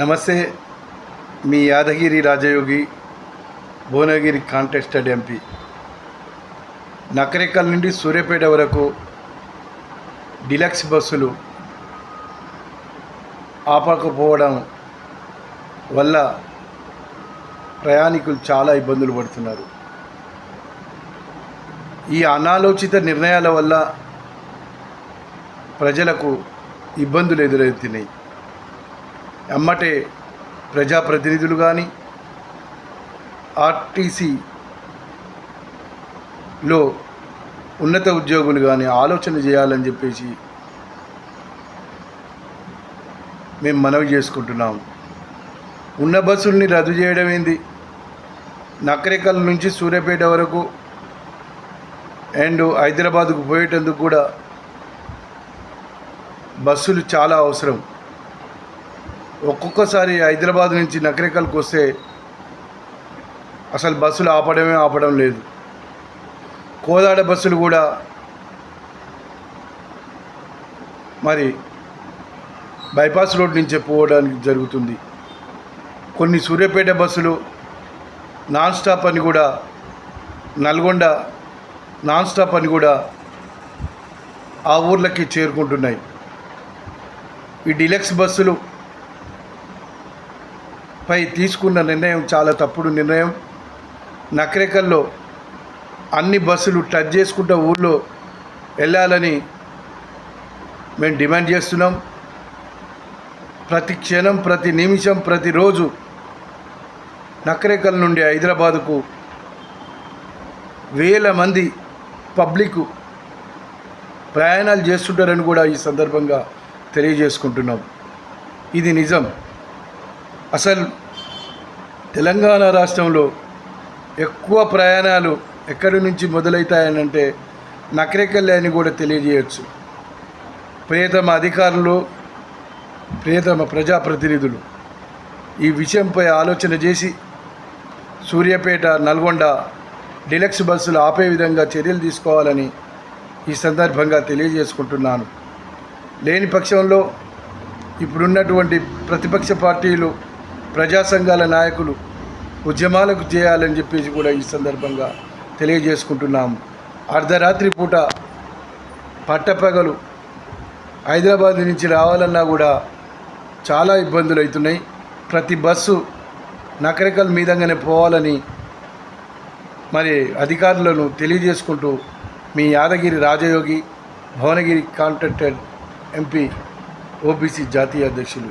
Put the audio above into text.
నమస్తే మీ Yadagiri Rajayogi Bhuvanagiri contested MP. Nakrekal నుండి సూర్యాపేట వరకు డిలక్స్ బస్సులు ఆపకపోవడం వల్ల ప్రయాణికులు చాలా ఇబ్బందులు పడుతున్నారు. ఈ అనాలోచిత నిర్ణయాల వల్ల ప్రజలకు ఇబ్బందులు ఎదురవుతున్నాయి అమ్మటే ప్రజాప్రతినిధులు కానీ ఆర్టీసీలో ఉన్నత ఉద్యోగులు కానీ ఆలోచన చేయాలని చెప్పేసి మేము మనవి చేసుకుంటున్నాం ఉన్న బస్సుల్ని రద్దు చేయడం ఏంది? నకరేకల్ నుంచి సూర్యాపేట వరకు అండ్ హైదరాబాద్కు పోయేటందుకు కూడా బస్సులు చాలా అవసరం. ఒక్కొక్కసారి హైదరాబాద్ నుంచి నకరేకల్కి వస్తే అసలు బస్సులు ఆపడమే ఆపడం లేదు. కోదాడ బస్సులు కూడా మరి బైపాస్ రోడ్ నుంచే పోవడానికి జరుగుతుంది. కొన్ని సూర్యాపేట బస్సులు నాన్ స్టాప్ అని కూడా నల్గొండ నాన్ స్టాప్ అని కూడా ఆ ఊర్లకి చేరుకుంటున్నాయి. ఈ డిలక్స్ బస్సులు పై తీసుకున్న నిర్ణయం చాలా తప్పుడు నిర్ణయం. నక్రేకల్లో అన్ని బస్సులు టచ్ చేసుకుంటూ ఊళ్ళో వెళ్ళాలని మేము డిమాండ్ చేస్తున్నాం. ప్రతి క్షణం ప్రతి నిమిషం ప్రతిరోజు నక్రేకల్ నుండి హైదరాబాదుకు వేల మంది పబ్లిక్ ప్రయాణాలు చేస్తుంటారని కూడా ఈ సందర్భంగా తెలియజేసుకుంటున్నాం. ఇది నిజం. అసలు తెలంగాణ రాష్ట్రంలో ఎక్కువ ప్రయాణాలు ఎక్కడి నుంచి మొదలవుతాయనంటే నకరేకల్లే అని కూడా తెలియజేయచ్చు. ప్రియతమ అధికారులు ప్రియతమ ప్రజాప్రతినిధులు ఈ విషయంపై ఆలోచన చేసి సూర్యాపేట నల్గొండ డిలక్స్ బస్సులు ఆపే విధంగా చర్యలు తీసుకోవాలని ఈ సందర్భంగా తెలియజేసుకుంటున్నాను. లేని పక్షంలో ఇప్పుడున్నటువంటి ప్రతిపక్ష పార్టీలు ప్రజా సంఘాల నాయకులు ఉద్యమాలకు చేయాలని చెప్పేసి కూడా ఈ సందర్భంగా తెలియజేసుకుంటున్నాము అర్ధరాత్రి పూట పట్టపగలు హైదరాబాద్ నుంచి రావాలన్నా కూడా చాలా ఇబ్బందులు అవుతున్నాయి. ప్రతి బస్సు నకరికల మీదంగానే పోవాలని మరి అధికారులను తెలియజేసుకుంటూ మీ Yadagiri Rajayogi Bhuvanagiri contractor MP OBC జాతీయ అధ్యక్షులు